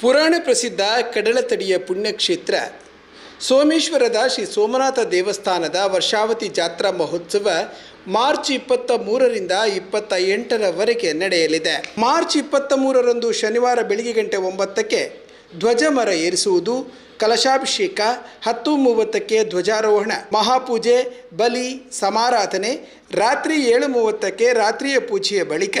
ಪುರಾಣ ಪ್ರಸಿದ್ಧ ಕಡಲತಡಿಯ ಪುಣ್ಯಕ್ಷೇತ್ರ. ಸೋಮೇಶ್ವರದ ಶ್ರೀ ಸೋಮನಾಥ ದೇವಸ್ಥಾನದ ವರ್ಷಾವತಿ ಜಾತ್ರಾ ಮಹೋತ್ಸವ ಮಾರ್ಚ್ ಇಪ್ಪತ್ತ ಮೂರರಿಂದ ಇಪ್ಪತ್ತ ಎಂಟರವರೆಗೆ ನಡೆಯಲಿದೆ. ಮಾರ್ಚ್ ಇಪ್ಪತ್ತ ಮೂರರಂದು ಶನಿವಾರ ಬೆಳಿಗ್ಗೆ ಗಂಟೆ ಒಂಬತ್ತಕ್ಕೆ ಧ್ವಜಮರ ಏರಿಸುವುದು ಕಲಶಾಭಿಷೇಕ, ಹತ್ತು ಮೂವತ್ತಕ್ಕೆ ಧ್ವಜಾರೋಹಣ, ಮಹಾಪೂಜೆ, ಬಲಿ, ಸಮಾರಾಧನೆ, ರಾತ್ರಿ ಏಳು ಮೂವತ್ತಕ್ಕೆ ರಾತ್ರಿಯ ಪೂಜೆಯ ಬಳಿಕ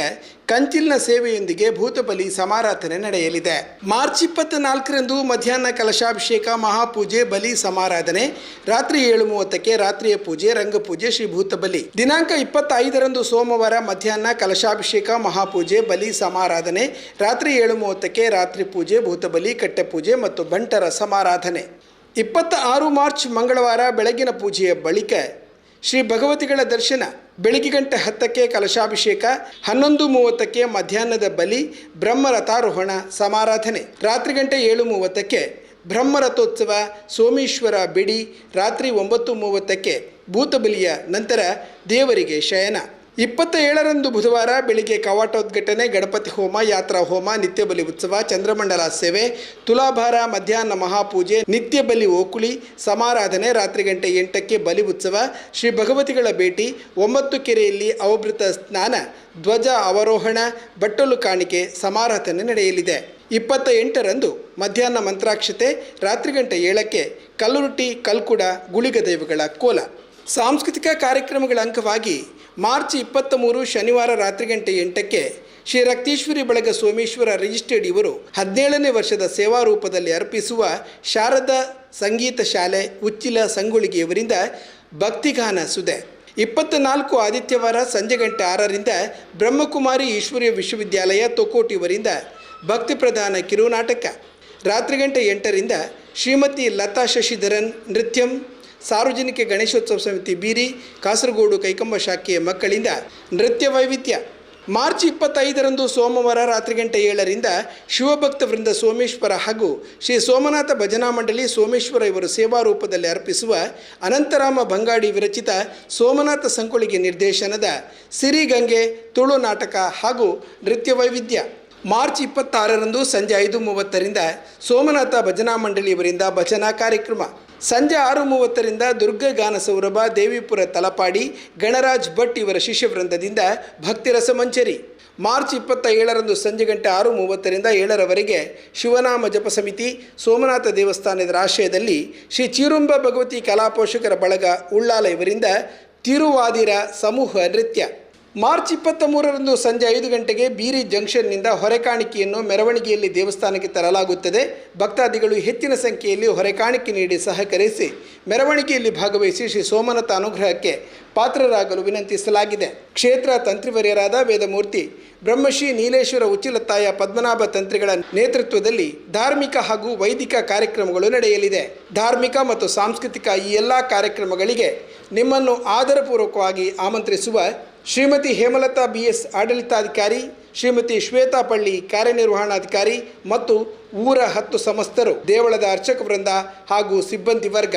ಕಂಚಿಲ್ನ ಸೇವೆಯೊಂದಿಗೆ ಭೂತಬಲಿ ಸಮಾರಾಧನೆ ನಡೆಯಲಿದೆ. ಮಾರ್ಚ್ ಇಪ್ಪತ್ತ ನಾಲ್ಕರಂದು ಮಧ್ಯಾಹ್ನ ಕಲಶಾಭಿಷೇಕ, ಮಹಾಪೂಜೆ, ಬಲಿ, ಸಮಾರಾಧನೆ, ರಾತ್ರಿ ಏಳು ಮೂವತ್ತಕ್ಕೆ ರಾತ್ರಿಯ ಪೂಜೆ, ರಂಗಪೂಜೆ, ಶ್ರೀ ಭೂತಬಲಿ. ದಿನಾಂಕ ಇಪ್ಪತ್ತೈದರಂದು ಸೋಮವಾರ ಮಧ್ಯಾಹ್ನ ಕಲಶಾಭಿಷೇಕ, ಮಹಾಪೂಜೆ, ಬಲಿ, ಸಮಾರಾಧನೆ, ರಾತ್ರಿ ಏಳು ಮೂವತ್ತಕ್ಕೆ ರಾತ್ರಿ ಪೂಜೆ, ಭೂತಬಲಿ, ಕಟ್ಟೆಪೂಜೆ ಮತ್ತು ಬಂಟರ ಸಮಾರಾಧನೆ ಇಪ್ಪತ್ತ ಆರು ಮಾರ್ಚ್ ಮಂಗಳವಾರ ಬೆಳಗಿನ ಪೂಜೆಯ ಬಳಿಕ ಶ್ರೀ ಭಗವತಿಗಳ ದರ್ಶನ ಬೆಳಗ್ಗೆ ಗಂಟೆ ಹತ್ತಕ್ಕೆ ಕಲಶಾಭಿಷೇಕ, ಹನ್ನೊಂದು ಮೂವತ್ತಕ್ಕೆ ಮಧ್ಯಾಹ್ನದ ಬಲಿ, ಬ್ರಹ್ಮರಥಾರೋಹಣ, ಸಮಾರಾಧನೆ. ರಾತ್ರಿ ಗಂಟೆ ಏಳು ಮೂವತ್ತಕ್ಕೆ ಬ್ರಹ್ಮರಥೋತ್ಸವ, ಸೋಮೇಶ್ವರ ಬಿಡಿ, ರಾತ್ರಿ ಒಂಬತ್ತು ಮೂವತ್ತಕ್ಕೆ ಭೂತಬಲಿಯ ನಂತರ ದೇವರಿಗೆ ಶಯನ. ಇಪ್ಪತ್ತ ಏಳರಂದು ಬುಧವಾರ ಬೆಳಿಗ್ಗೆ ಕವಾಟೋದ್ಘಟನೆ, ಗಣಪತಿ ಹೋಮ, ಯಾತ್ರಾ ಹೋಮ, ನಿತ್ಯ ಬಲಿ ಉತ್ಸವ, ಚಂದ್ರಮಂಡಲ ಸೇವೆ, ತುಲಾಭಾರ, ಮಧ್ಯಾಹ್ನ ಮಹಾಪೂಜೆ, ನಿತ್ಯ ಬಲಿ ಓಕುಳಿ, ಸಮಾರಾಧನೆ, ರಾತ್ರಿ ಗಂಟೆ ಎಂಟಕ್ಕೆ ಬಲಿ ಉತ್ಸವ, ಶ್ರೀ ಭಗವತಿಗಳ ಭೇಟಿ, ಒಂಬತ್ತು ಕೆರೆಯಲ್ಲಿ ಅವಭೃತ ಸ್ನಾನ, ಧ್ವಜ ಅವರೋಹಣ, ಬಟ್ಟಲು ಕಾಣಿಕೆ, ಸಮಾರಾಧನೆ ನಡೆಯಲಿದೆ. ಇಪ್ಪತ್ತ ಎಂಟರಂದು ಮಧ್ಯಾಹ್ನ ಮಂತ್ರಾಕ್ಷತೆ, ರಾತ್ರಿ ಗಂಟೆ ಏಳಕ್ಕೆ ಕಲ್ಲುರುಟಿ, ಕಲ್ಕುಡ ಗುಳಿಗ ದೈವಗಳ ಕೋಲ. ಸಾಂಸ್ಕೃತಿಕ ಕಾರ್ಯಕ್ರಮಗಳ ಅಂಗವಾಗಿ ಮಾರ್ಚ್ ಇಪ್ಪತ್ತ ಮೂರು ಶನಿವಾರ ರಾತ್ರಿ ಗಂಟೆ ಎಂಟಕ್ಕೆ ಶ್ರೀ ರಕ್ತೇಶ್ವರಿ ಬಳಗ ಸೋಮೇಶ್ವರ ರಿಜಿಸ್ಟರ್ಡ್ ಇವರು ಹದಿನೇಳನೇ ವರ್ಷದ ಸೇವಾ ರೂಪದಲ್ಲಿ ಅರ್ಪಿಸುವ ಶಾರದಾ ಸಂಗೀತ ಶಾಲೆ ಉಚ್ಚಿಲ ಸಂಗೊಳಿಗೆಯವರಿಂದ ಭಕ್ತಿಗಾನ ಸುದೆ. ಇಪ್ಪತ್ತ ನಾಲ್ಕು ಆದಿತ್ಯವಾರ ಸಂಜೆ ಗಂಟೆ ಆರರಿಂದ ಬ್ರಹ್ಮಕುಮಾರಿ ಈಶ್ವರ್ಯ ವಿಶ್ವವಿದ್ಯಾಲಯ ತೊಕೋಟಿವರಿಂದ ಭಕ್ತಿ ಪ್ರಧಾನ ಕಿರುನಾಟಕ. ರಾತ್ರಿ ಗಂಟೆ ಎಂಟರಿಂದ ಶ್ರೀಮತಿ ಲತಾ ಶಶಿಧರನ್ ನೃತ್ಯಂ ಸಾರ್ವಜನಿಕ ಗಣೇಶೋತ್ಸವ ಸಮಿತಿ ಬೀರಿ ಕಾಸರಗೋಡು ಕೈಕಂಬ ಶಾಖೆಯ ಮಕ್ಕಳಿಂದ ನೃತ್ಯ ವೈವಿಧ್ಯ. ಮಾರ್ಚ್ ಇಪ್ಪತ್ತೈದರಂದು ಸೋಮವಾರ ರಾತ್ರಿ ಗಂಟೆ ಏಳರಿಂದ ಶಿವಭಕ್ತ ವೃಂದ ಸೋಮೇಶ್ವರ ಹಾಗೂ ಶ್ರೀ ಸೋಮನಾಥ ಭಜನಾ ಮಂಡಳಿ ಸೋಮೇಶ್ವರ ಇವರು ಸೇವಾ ರೂಪದಲ್ಲಿ ಅರ್ಪಿಸುವ ಅನಂತರಾಮ ಬಂಗಾಡಿ ವಿರಚಿತ ಸೋಮನಾಥ ಸಂಕೊಳಿಗೆ ನಿರ್ದೇಶನದ ಸಿರಿಗಂಗೆ ತುಳು ನಾಟಕ ಹಾಗೂ ನೃತ್ಯ ವೈವಿಧ್ಯ. ಮಾರ್ಚ್ ಇಪ್ಪತ್ತಾರರಂದು ಸಂಜೆ ಐದು ಮೂವತ್ತರಿಂದ ಸೋಮನಾಥ ಭಜನಾ ಮಂಡಳಿಯವರಿಂದ ಭಜನಾ ಕಾರ್ಯಕ್ರಮ. ಸಂಜೆ ಆರು ಮೂವತ್ತರಿಂದ ದುರ್ಗ ಗಾನ ಸೌರಭ ದೇವಿಪುರ ತಲಪಾಡಿ, ಗಣರಾಜ್ ಭಟ್ ಇವರ ಶಿಷ್ಯವೃಂದದಿಂದ ಭಕ್ತಿರಸ ಮಂಚರಿ. ಮಾರ್ಚ್ ಇಪ್ಪತ್ತ ಏಳರಂದು ಸಂಜೆ ಗಂಟೆ ಆರು ಮೂವತ್ತರಿಂದ ಏಳರವರೆಗೆ ಶಿವನಾಮ ಜಪ ಸಮಿತಿ, ಸೋಮನಾಥ ದೇವಸ್ಥಾನದ ಆಶ್ರಯದಲ್ಲಿ ಶ್ರೀ ಚಿರುಂಬ ಭಗವತಿ ಕಲಾಪೋಷಕರ ಬಳಗ ಉಳ್ಳಾಲ ಇವರಿಂದ ತಿರುವಾದಿರ ಸಮೂಹ ನೃತ್ಯ. ಮಾರ್ಚ್ ಇಪ್ಪತ್ತ ಮೂರರಂದು ಸಂಜೆ ಐದು ಗಂಟೆಗೆ ಬೀರಿ ಜಂಕ್ಷನ್ನಿಂದ ಹೊರೆಕಾಣಿಕೆಯನ್ನು ಮೆರವಣಿಗೆಯಲ್ಲಿ ದೇವಸ್ಥಾನಕ್ಕೆ ತರಲಾಗುತ್ತದೆ. ಭಕ್ತಾದಿಗಳು ಹೆಚ್ಚಿನ ಸಂಖ್ಯೆಯಲ್ಲಿ ಹೊರೆಕಾಣಿಕೆ ನೀಡಿ ಸಹಕರಿಸಿ ಮೆರವಣಿಗೆಯಲ್ಲಿ ಭಾಗವಹಿಸಿ ಶ್ರೀ ಸೋಮನಾಥ ಅನುಗ್ರಹಕ್ಕೆ ಪಾತ್ರರಾಗಲು ವಿನಂತಿಸಲಾಗಿದೆ. ಕ್ಷೇತ್ರ ತಂತ್ರಿವರ್ಯರಾದ ವೇದಮೂರ್ತಿ, ಬ್ರಹ್ಮಶ್ರೀ ನೀಲೇಶ್ವರ ಉಚ್ಚಿಲತ್ತಾಯ ಪದ್ಮನಾಭ ತಂತ್ರಿಗಳ ನೇತೃತ್ವದಲ್ಲಿ ಧಾರ್ಮಿಕ ಹಾಗೂ ವೈದಿಕ ಕಾರ್ಯಕ್ರಮಗಳು ನಡೆಯಲಿದೆ. ಧಾರ್ಮಿಕ ಮತ್ತು ಸಾಂಸ್ಕೃತಿಕ ಈ ಎಲ್ಲ ಕಾರ್ಯಕ್ರಮಗಳಿಗೆ ನಿಮ್ಮನ್ನು ಆದರಪೂರ್ವಕವಾಗಿ ಆಮಂತ್ರಿಸುವ ಶ್ರೀಮತಿ ಹೇಮಲತಾ ಬಿ ಎಸ್ ಆಡಳಿತಾಧಿಕಾರಿ, ಶ್ರೀಮತಿ ಶ್ವೇತಾಪಳ್ಳಿ ಕಾರ್ಯನಿರ್ವಹಣಾಧಿಕಾರಿ ಮತ್ತು ಊರ ಹತ್ತು ಸಮಸ್ತರು ದೇವಳದ ಅರ್ಚಕ ವೃಂದ ಹಾಗೂ ಸಿಬ್ಬಂದಿ ವರ್ಗ.